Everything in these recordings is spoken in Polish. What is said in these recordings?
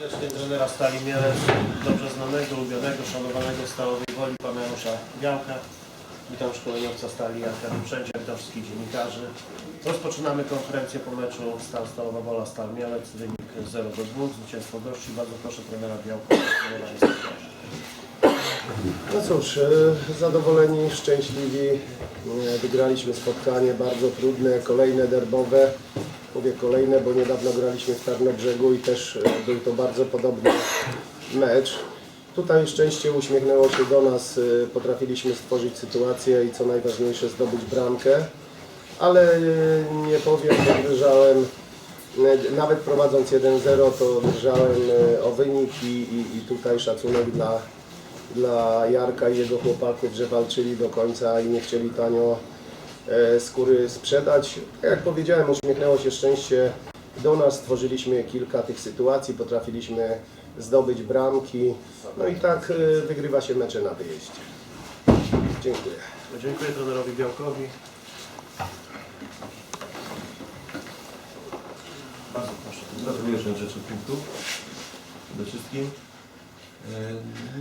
Wieczny trenera Stali Mielec, dobrze znanego, ulubionego, szanowanego Stalowej Woli, pana Janusza Białka. Witam szkoleniowca Stali Arkadiusz Przędzia, witam wszystkich dziennikarzy. Rozpoczynamy konferencję po meczu Stal Stalowa Wola Stal Mielec, wynik 0 do 2, zwycięstwo gości. Bardzo proszę trenera Białka. No cóż, e, zadowoleni, szczęśliwi. E, Wygraliśmy spotkanie bardzo trudne, kolejne derbowe. Mówię kolejne, bo niedawno graliśmy w Tarnobrzegu i też e, był to bardzo podobny mecz. Tutaj szczęście uśmiechnęło się do nas, e, potrafiliśmy stworzyć sytuację i co najważniejsze zdobyć bramkę. Ale e, nie powiem, że drżałem, nawet prowadząc 1-0 to drżałem o wynik i, i, i tutaj szacunek dla dla Jarka i jego chłopaków, że walczyli do końca i nie chcieli tanio skóry sprzedać. Tak Jak powiedziałem, uśmiechnęło się szczęście do nas, stworzyliśmy kilka tych sytuacji, potrafiliśmy zdobyć bramki, no i tak e, wygrywa się mecze na wyjeździe. Dziękuję. Dziękuję trenerowi Białkowi. Bardzo proszę. Gratuluję rzeczy punktów przede wszystkim. E,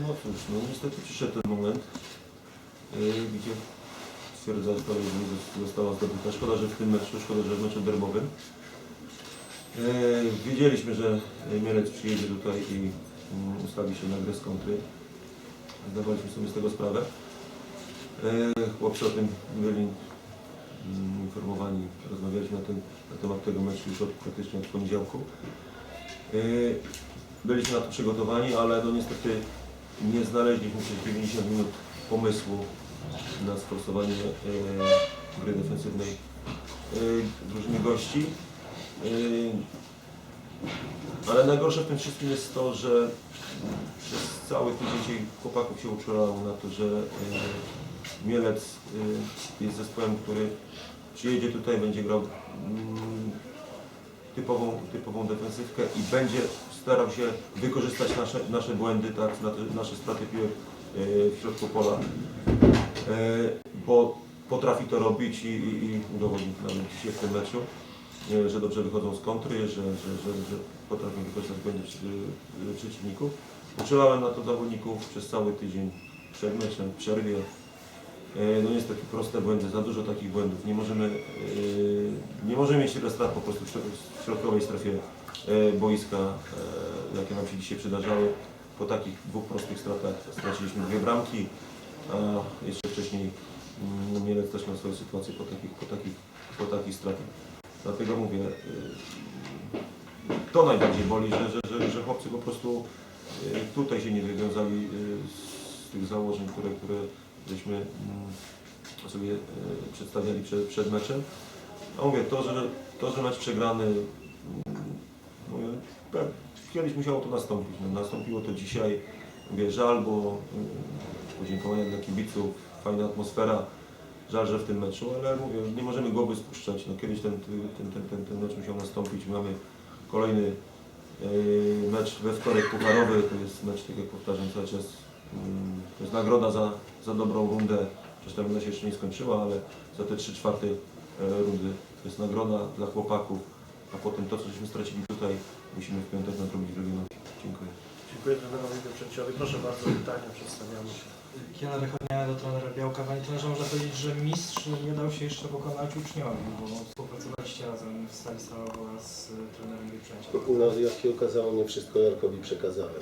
No cóż, no niestety przyszedł ten moment, e, gdzie stwierdza że została zdobyta. Szkoda, że w tym meczu, szkoda, że w meczu derbowym. E, Wiedzieliśmy, że Mielec przyjedzie tutaj i mm, ustawi się na grę z kontry. Zdawaliśmy sobie z tego sprawę. E, Chłopcy o tym byli mm, informowani, rozmawialiśmy na, ten, na temat tego meczu już od, praktycznie od poniedziałku. Yy, Byliśmy na to przygotowani, ale no niestety nie znaleźliśmy przez 90 minut pomysłu na sforsowanie yy, gry defensywnej yy, drużyny gości. Yy, Ale najgorsze w tym wszystkim jest to, że przez cały tydzień chłopaków się uczulało na to, że yy, Mielec yy, jest zespołem, który przyjedzie tutaj, będzie grał mm, typową, typową defensywkę i będzie starał się wykorzystać nasze, nasze błędy, tak, nasze, straty piłek w środku pola, bo potrafi to robić i, i, i udowodnił nam dzisiaj w tym meczu, yy, że dobrze wychodzą z kontry, że, że, że, że potrafią wykorzystać błędy yy, przeciwników. Uczulałem na to zawodników przez cały tydzień przed meczem, w przerwie. E, No niestety proste błędy, za dużo takich błędów. Nie możemy, e, nie możemy mieć tyle strat po prostu w środ- w środkowej strefie e, boiska, e, jakie nam się dzisiaj przydarzały. Po takich dwóch prostych stratach straciliśmy dwie bramki, a jeszcze wcześniej mm, no, Mielec też miał swoją po takich, po takich, po takich stratach. Dlatego mówię, e, to najbardziej boli, że, że, że, że chłopcy po prostu e, tutaj się nie wywiązali e, z tych założeń, które, które żeśmy mm, sobie przedstawiali przed, przed meczem. A mówię, to, że, to, że mecz przegrany, mm, mówię, kiedyś musiało to nastąpić. No, nastąpiło to dzisiaj. Mówię, żal, bo podziękowania dla kibiców, fajna atmosfera. Żal, że w tym meczu, ale mówię, nie możemy głowy spuszczać. No, kiedyś ten, ten, ten, ten, ten mecz musiał nastąpić. Mamy kolejny e, mecz we wtorek pucharowy. To jest mecz, tak jak powtarzam cały czas, mm, to jest nagroda za, za dobrą rundę. Przecież ta runda się jeszcze nie skończyła, ale za te 3 czwarte e, rundy to jest nagroda dla chłopaków. A potem to, co żeśmy stracili tutaj, musimy w piątek nadrobić w Legionowie. Dziękuję. Dziękuję trenerowi Pieprzęciowi. Proszę bardzo, pytania, przedstawiamy się. Kiana Rechonia do trenera Białka. Panie trenerze, można powiedzieć, że mistrz nie dał się jeszcze pokonać uczniowi, bo współpracowaliście razem w Stali Stalowa z trenerem Bieprzęciem. No jak się okazało, nie wszystko Jarkowi przekazałem.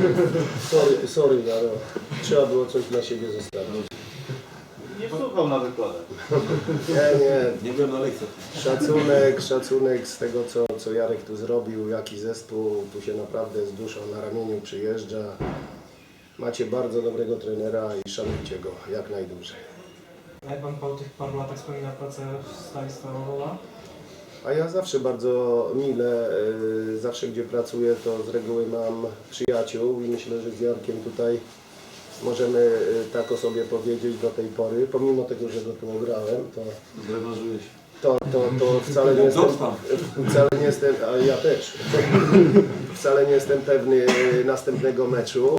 Sorry, sorry Jaro. Trzeba było coś dla siebie zostawić. Nie słuchał na wykładach. Nie, nie, Nie byłem na lekcjach. Szacunek, szacunek z tego, co, co Jarek tu zrobił, jaki zespół tu się naprawdę z duszą na ramieniu przyjeżdża. Macie bardzo dobrego trenera i szanujcie go jak najdłużej. A jak Pan po tych paru latach wspomina pracę w Stali Stalowa? A ja zawsze bardzo mile, y, zawsze gdzie pracuję, to z reguły mam przyjaciół i myślę, że z Jarkiem tutaj możemy y, tak o sobie powiedzieć do tej pory. Pomimo tego, że go tu ograłem, to to, to, to wcale nie jestem, Zostaw. wcale nie jestem, a ja też, wcale nie jestem pewny następnego meczu.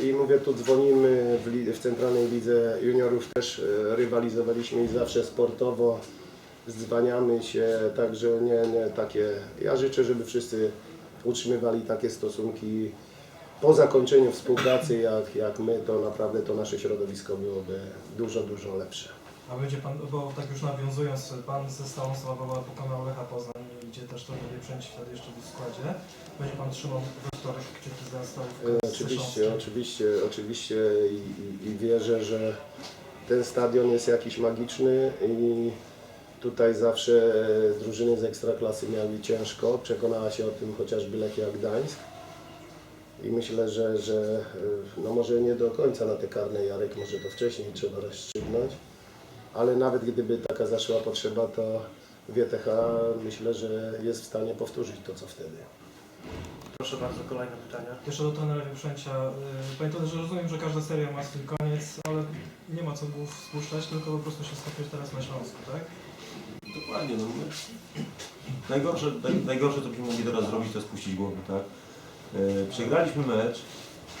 Yy, i mówię, tu dzwonimy w, w Centralnej Lidze Juniorów. Też yy, rywalizowaliśmy i zawsze sportowo zdzwaniamy się, także nie, nie takie, ja życzę, żeby wszyscy utrzymywali takie stosunki po zakończeniu współpracy jak, jak my, to naprawdę to nasze środowisko byłoby dużo, dużo lepsze. A będzie pan, bo tak już nawiązując, pan ze Stałą Sławowa pokonał Lecha Poznań, gdzie też to będzie przęć wtedy jeszcze był w składzie. Będzie pan trzymał we wtorek kciuki za E, z Oczywiście, oczywiście, oczywiście i, i, i wierzę, że ten stadion jest jakiś magiczny i tutaj zawsze e, drużyny z Ekstraklasy miały ciężko. Przekonała się o tym chociażby Lechia Gdańsk. I myślę, że, że e, no może nie do końca na te karne Jarek, może to wcześniej trzeba rozstrzygnąć, ale nawet gdyby taka zaszła potrzeba, to WTH myślę, że jest w stanie powtórzyć to, co wtedy. Proszę bardzo, kolejne pytania. Jeszcze do trenera Wieprzęcia. y, Panie trenerze, rozumiem, że każda seria ma swój koniec, ale nie ma co głów spuszczać, tylko po prostu się skupić teraz na Śląsku, tak? Dokładnie, no my... najgorsze, naj, najgorsze co byśmy mogli teraz zrobić to jest puścić głowy, tak? E, przegraliśmy mecz,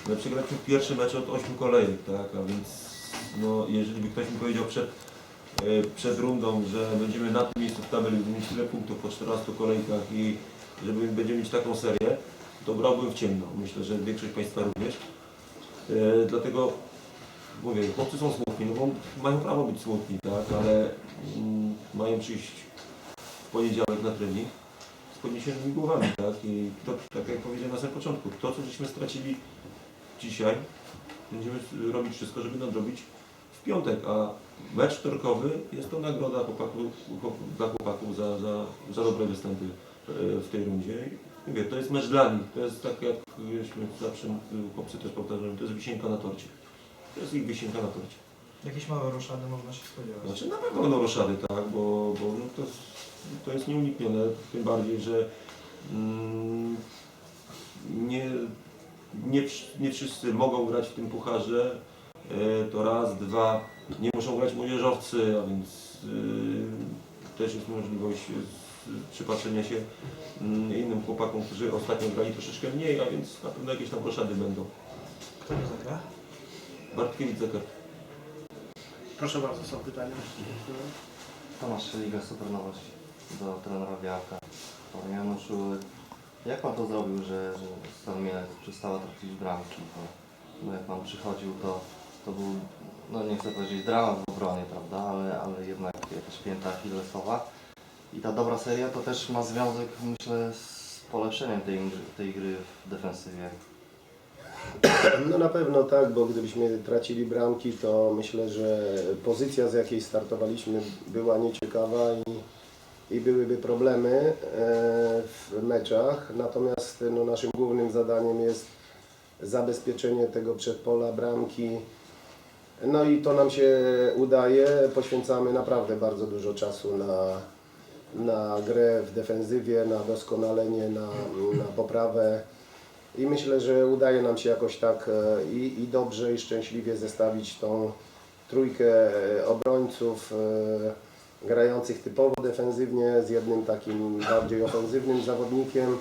ale przegraliśmy pierwszy mecz od 8 kolejek, tak? A więc no, jeżeli by ktoś mi powiedział przed, przed rundą, że będziemy na tym miejscu w tabeli, mieć tyle punktów po 14 kolejkach i że my będziemy mieć taką serię, to brałbym w ciemno. Myślę, że większość Państwa również. E, dlatego mówię, chłopcy są smutni, no bo mają prawo być smutni, tak, ale mm, mają przyjść w poniedziałek na trening z podniesionymi głowami, tak, i to, tak jak powiedziałem na samym początku, to co żeśmy stracili dzisiaj, będziemy robić wszystko, żeby nadrobić w piątek, a mecz wtorkowy jest to nagroda chłopaków, chłop, dla chłopaków za, za, za dobre występy e, w tej rundzie. Mówię, to jest mecz dla nich, to jest tak jak żeśmy zawsze chłopcy też powtarzają, to jest wisienka na torcie. To jest ich wisienka na torcie. Jakieś małe roszady można się spodziewać. Znaczy na pewno będą roszady, tak, bo, bo no to, jest, to jest nieuniknione, tym bardziej, że mm, nie, nie, nie wszyscy mogą grać w tym pucharze, to raz, dwa, nie muszą grać młodzieżowcy, a więc e, też jest możliwość z- przypatrzenia się mm, innym chłopakom, którzy ostatnio grali troszeczkę mniej, a więc na pewno jakieś tam roszady będą. Kto nie zagra? Bartkiewicz Zakar. Proszę bardzo, są pytania? Tomasz Szeliga, super nowość do trenera Białka. Panie Januszu, jak Pan to zrobił, że, że Stan Mielec przestała tracić bramki? Bo, bo jak Pan przychodził, to, to był, no nie chcę powiedzieć dramat w obronie, prawda, ale, ale jednak jakaś pięta achillesowa. I ta dobra seria to też ma związek, myślę, z polepszeniem tej, tej gry w defensywie. No na pewno tak, bo gdybyśmy tracili bramki, to myślę, że pozycja z jakiej startowaliśmy była nieciekawa i, i byłyby problemy e, w meczach. Natomiast no, naszym głównym zadaniem jest zabezpieczenie tego przedpola bramki. No i to nam się udaje. Poświęcamy naprawdę bardzo dużo czasu na, na grę w defensywie, na doskonalenie, na, na poprawę. I myślę, że udaje nam się jakoś tak e, i, i dobrze, i szczęśliwie zestawić tą trójkę e, obrońców e, grających typowo defensywnie z jednym takim bardziej ofensywnym zawodnikiem.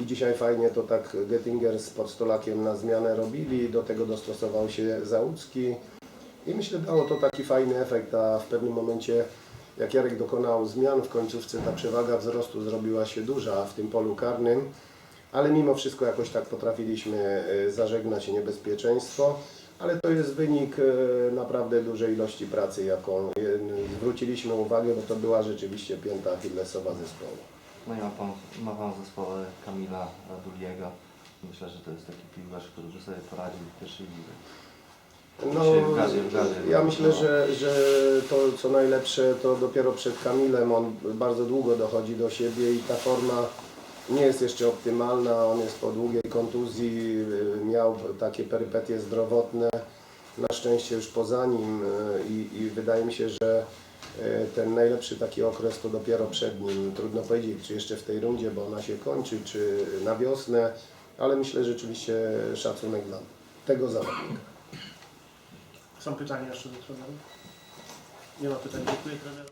I dzisiaj fajnie to tak Gettinger z Podstolakiem na zmianę robili, do tego dostosował się Załucki. I myślę, dało to taki fajny efekt, a w pewnym momencie jak Jarek dokonał zmian w końcówce, ta przewaga wzrostu zrobiła się duża w tym polu karnym ale mimo wszystko jakoś tak potrafiliśmy e, zażegnać niebezpieczeństwo. Ale to jest wynik e, naprawdę dużej ilości pracy, jaką e, zwróciliśmy uwagę, bo to była rzeczywiście pięta Achillesowa zespołu. No i ma Pan, ma pan w zespole Kamila Raduliego. Myślę, że to jest taki piłkarz, który by sobie poradził w pierwszej lidze. No, Dzisiaj w gazie, w gazie. ja myślę, że, że to co najlepsze to dopiero przed Kamilem. On bardzo długo dochodzi do siebie i ta forma nie jest jeszcze optymalna. On jest po długiej kontuzji, y, miał takie perypetie zdrowotne. Na szczęście już poza nim y, i, i wydaje mi się, że ten najlepszy taki okres to dopiero przed nim. Trudno powiedzieć, czy jeszcze w tej rundzie, bo ona się kończy, czy na wiosnę, ale myślę że rzeczywiście szacunek dla tego zawodnika. Są pytania jeszcze do trenera? Nie ma pytań, dziękuję trenerowi.